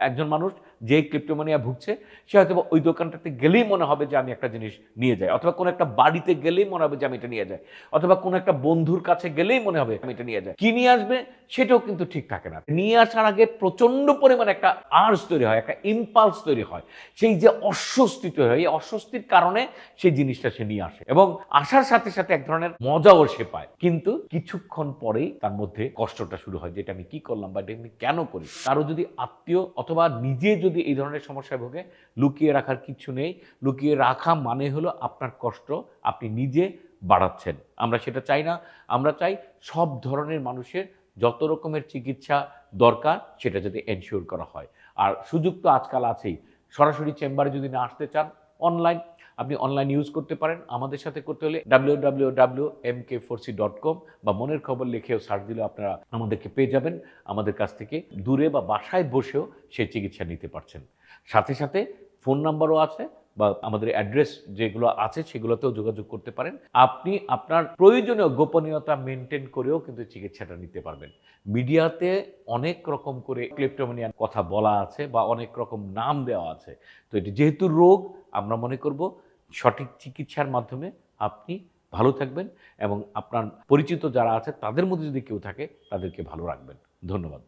একজন মানুষ যে ক্লিপ্টোমানিয়া ভুগছে, সে হয়তো ওই দোকানটাতে গেলেই মনে হবে যে আমি একটা জিনিস নিয়ে যাই, অথবা কোনো একটা বাড়িতে গেলেই মনে হবে যে আমি এটা নিয়ে যাই, অথবা কোনো একটা বন্ধুর কাছে গেলেই মনে হবে আমি এটা নিয়ে যাই। কি নিয়ে আসবে সেটাও কিন্তু ঠিক থাকে না। নিয়ে আসার আগে প্রচণ্ড পরিমাণে একটা আর্স তৈরি হয়, একটা ইম্পালস তৈরি হয়, সেই যে অস্বস্তি তৈরি হয়, এই অস্বস্তির কারণে সেই জিনিসটা সে নিয়ে আসে এবং আসার সাথে সাথে এক ধরনের মজাও সে পায়। কিন্তু কিছুক্ষণ পরেই তার মধ্যে কষ্টটা শুরু হয় যেটা আমি কি করলাম বা এটা আমি কেন করি? কারও যদি আত্মীয় অথবা নিজে যদি এই ধরনের সমস্যায় ভোগে, লুকিয়ে রাখার কিছু নেই। লুকিয়ে রাখা মানে হলো আপনার কষ্ট, আপনি নিজে বাড়াচ্ছেন। আমরা সেটা চাই না। আমরা চাই সব ধরনের মানুষের যত রকমের চিকিৎসা দরকার, সেটা যদি এনশিওর করা হয়। আর সুযোগ তো আজকাল আছেই। সরাসরি চেম্বারে যদি না আসতে চান অনলাইন আপনি অনলাইন ইউজ করতে পারেন। আমাদের সাথে করতে হলে W W W M K dot com বা মনের খবর লিখেও সার্চ দিলে আপনারা আমাদেরকে পেয়ে যাবেন। আমাদের কাছ থেকে দূরে বা বাসায় বসেও সেই চিকিৎসা নিতে পারছেন। সাথে সাথে ফোন নাম্বারও আছে বা আমাদের অ্যাড্রেস যেগুলো আছে সেগুলোতেও যোগাযোগ করতে পারেন। আপনি আপনার প্রয়োজনীয় গোপনীয়তা মেনটেন করেও কিন্তু চিকিৎসাটা নিতে পারবেন। মিডিয়াতে অনেক রকম করে ক্লেপ্টোমানিয়ার কথা বলা আছে বা অনেক রকম নাম দেওয়া আছে। তো এটি যেহেতু রোগ, আমরা মনে করব সঠিক চিকিৎসার মাধ্যমে আপনি ভালো থাকবেন এবং আপনার পরিচিত যারা আছে তাদের মধ্যে যদি কেউ থাকে তাদেরকে ভালো রাখবেন। ধন্যবাদ।